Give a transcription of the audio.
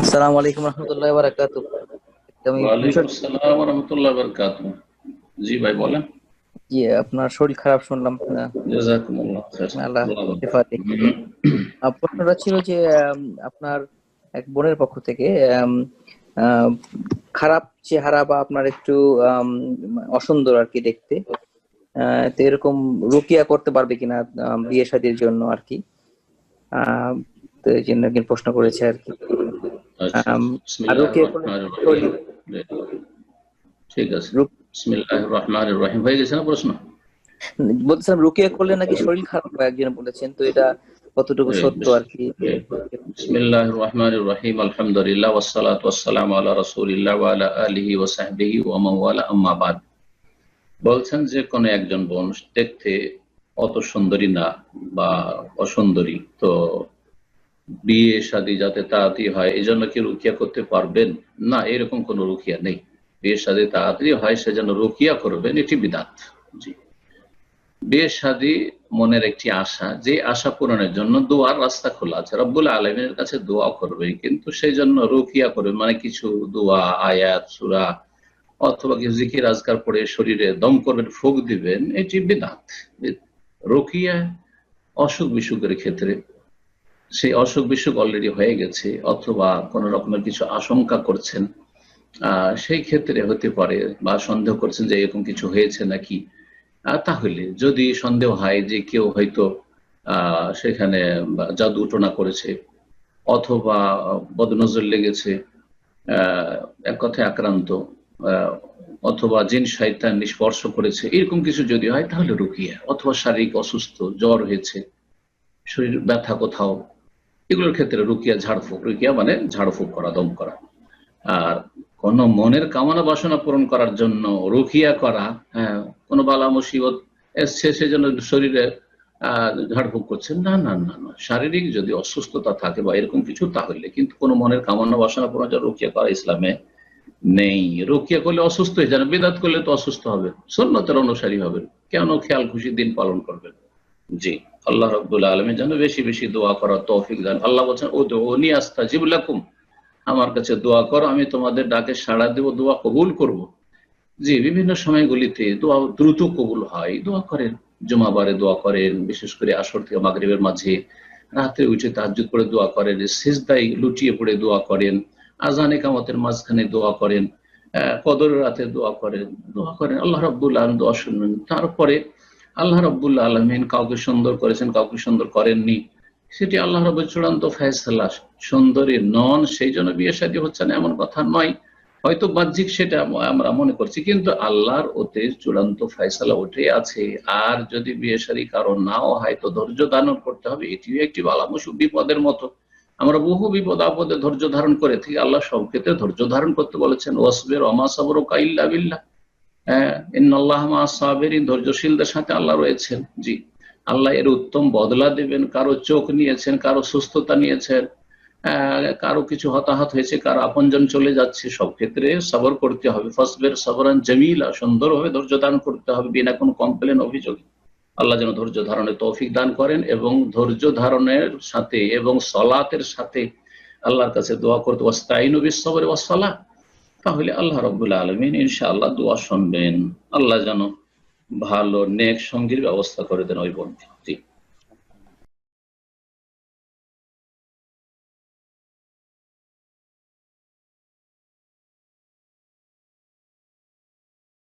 আসসালামু আলাইকুম রহমতুল্লাহ বারাকাতু জি ভাই বলেন। জি আপনার শরীর খারাপ শুনলাম। আল্লাহ প্রশ্নটা ছিল যে আপনার এক বোনের পক্ষ থেকে খারাপ চেহারা বা আপনার একটু অসুন্দর আর কি দেখতে আহ, তো এরকম রুকিয়া করতে পারবে কিনা বিয়ে শাদীর জন্য আর কি? আহ, তো এই জন্য প্রশ্ন করেছে আর কি। ঠিক আছে। রুক- বিসমিল্লাহির রহমানির হয়ে গেছে না প্রশ্ন? বলছিলাম রুকিয়া করলে নাকি শরীর খারাপ হয় একজন বলেছেন তো এটা কতটুকু সত্য আর কি? বিসমিল্লাহির রহমানির রহিম আলহামদুলিল্লাহ ওয়াসসালাতু ওয়াসসালামু আলা রাসূলিল্লাহ ওয়া আলা আলিহি ওয়া সাহবিহি ওয়া মান ওয়ালা আম্মা বাদ বলছেন যে কোন একজন বোন দেখতে অত সুন্দরী না বা অসুন্দরী তো বিয়ে শাদী যাতে তাড়াতাড়ি হয় এই জন্য কি রুকিয়া করতে পারবেন না, এরকম কোনো রুকিয়া নেই। বিয়ে শাদী তাড়াতাড়ি হয়, সেজন্য রুকিয়া করবেন, এটি বিদাত। জি। বিয়ে শাদী মনের একটি আশা, যে আশা পূরণের জন্য দোয়ার রাস্তা খোলা আছে। রব্বুল আলমিনের কাছে দোয়া করবে, কিন্তু সেই জন্য রুকিয়া করবে মানে কিছু দোয়া, আয়াত, সুরা, অথবা কিছু জিকির, আজকার পড়ে শরীরে দম করবেন, ফুক দিবেন, এটি বিদাত। রুকিয়া অসুখ বিসুখের ক্ষেত্রে সেই অসুখ বিসুখ অলরেডি হয়ে গেছে, অথবা কোন রকমের কিছু আশঙ্কা করছেন সেই ক্ষেত্রে হতে পারে বা সন্দেহ করছেন যে এরকম কিছু হয়েছে নাকি। তাহলে যদি সন্দেহ হয় যে কেউ হয়তো সেখানে জাদু টোনা করেছে, অথবা বদনজর লেগেছে এক কথায় আক্রান্ত অথবা জিন শয়তান স্পর্শ করেছে, এরকম কিছু যদি হয় তাহলে রুকিয়া অথবা শারীরিক অসুস্থ, জ্বর হয়েছে, শরীর ব্যথা কোথাও এগুলোর ক্ষেত্রে রুকিয়া ঝাড়ফুঁক, রুকিয়া মানে ঝাড়ফুঁক করা, দম করা। আর কোন মনের কামনা বাসনা পূরণ করার জন্য রুকিয়া করা হ্যাঁ কোনো বালা মুসিবত এসছে সেজন্য শরীরে ঝাড়ফুঁক করছেন, না না না না। শারীরিক যদি অসুস্থতা থাকে বা এরকম কিছু, তাহলে কিন্তু কোনো মনের কামনা বাসনা পূরণ রুকিয়া করা ইসলামে নেই। রুকিয়া করলে অসুস্থ হয়ে যান, বেদাত করলে তো অসুস্থ হবে সন্ন্যতের অনুসারী হবেন। কেন খেয়াল খুশি দিন পালন করবেন? জি আল্লাহ রব্বুল আলমী যেন বেশি বেশি দোয়া করার তৌফিক দেন। আল্লাহ বলছেন ও দোনি আস্তা জিবুল্লাকুম আমার কাছে দোয়া করো আমি তোমাদের ডাকে সাড়া দেব দোয়া কবুল করব। জি বিভিন্ন সময়গুলিতে দোয়া দ্রুত কবুল হয়। দোয়া করেন জমাবারে দোয়া করেন বিশেষ করে আসর থেকে মাগরিবের মাঝে। রাতে উঠে তাহাজ্জুদ করে দোয়া করেন সেজদাই লুটিয়ে পড়ে দোয়া করেন আজানে কামতের মাঝখানে দোয়া করেন আহ, কদরের রাতে দোয়া করেন দোয়া করেন। আল্লাহ রব্বুল আলম দোয়া শুনবেন। তারপরে আল্লাহ রব্বুল্লা আলমিন কাউকে সুন্দর করেছেন, কাউকে সুন্দর করেননি। সেটি আল্লাহ রব চূড়ান্ত ফয়সালা। সুন্দরী নন, সেই জন্য বিয়ে শাদী হচ্ছে না, এমন কথা নয়। হয়তো বাহ্যিক সেটা আমরা মনে করছি, কিন্তু আল্লাহর ওতে চূড়ান্ত ফয়সালা ওঠে আছে। আর যদি বিয়ে শাদী কারও নাও হয়, তো ধৈর্য ধারণ করতে হবে। এটিও একটি বালামুসুখ বিপদের মতো। আমরা বহু বিপদ আপদে ধৈর্য ধারণ করে থাকি। আল্লাহ সব ক্ষেত্রে ধৈর্য ধারণ করতে বলেছেন, ওয়াসবের অমা সাবর কাইল্লা বিল্লাহ হ্যাঁ ইন্নাল্লাহ মা সাবেরিন ধৈর্যশীলদের সাথে আল্লাহ রয়েছেন। জি। আল্লাহ এর উত্তম বদলা দেবেন কারও চোখ নিয়েছেন কারও সুস্থতা নিয়েছেন আহ, কারও কিছু হতাহত হয়েছে কারও আপনজন চলে যাচ্ছে সব ক্ষেত্রে সবর করতে হবে। ফসবের সবরান জমিলা সুন্দরভাবে ধৈর্য ধারণ করতে হবে বিনা কোনো কমপ্লেন অভিযোগ। আল্লাহ যেন ধৈর্য ধারণে তৌফিক দান করেন এবং ধৈর্য ধারণের সাথে এবং সলাতের সাথে আল্লাহর কাছে দোয়া করতে ওয়াস্তাইনু বিসসবরি ওয়াসসালাহ। তাহলে আল্লাহ রবুল্লা আলমিন ইনশাআল্লাহ দোয়া শুনবেন। আল্লাহ যেন ভালো, নেক সঙ্গীর ব্যবস্থা করে দেন ওই বোনকে জি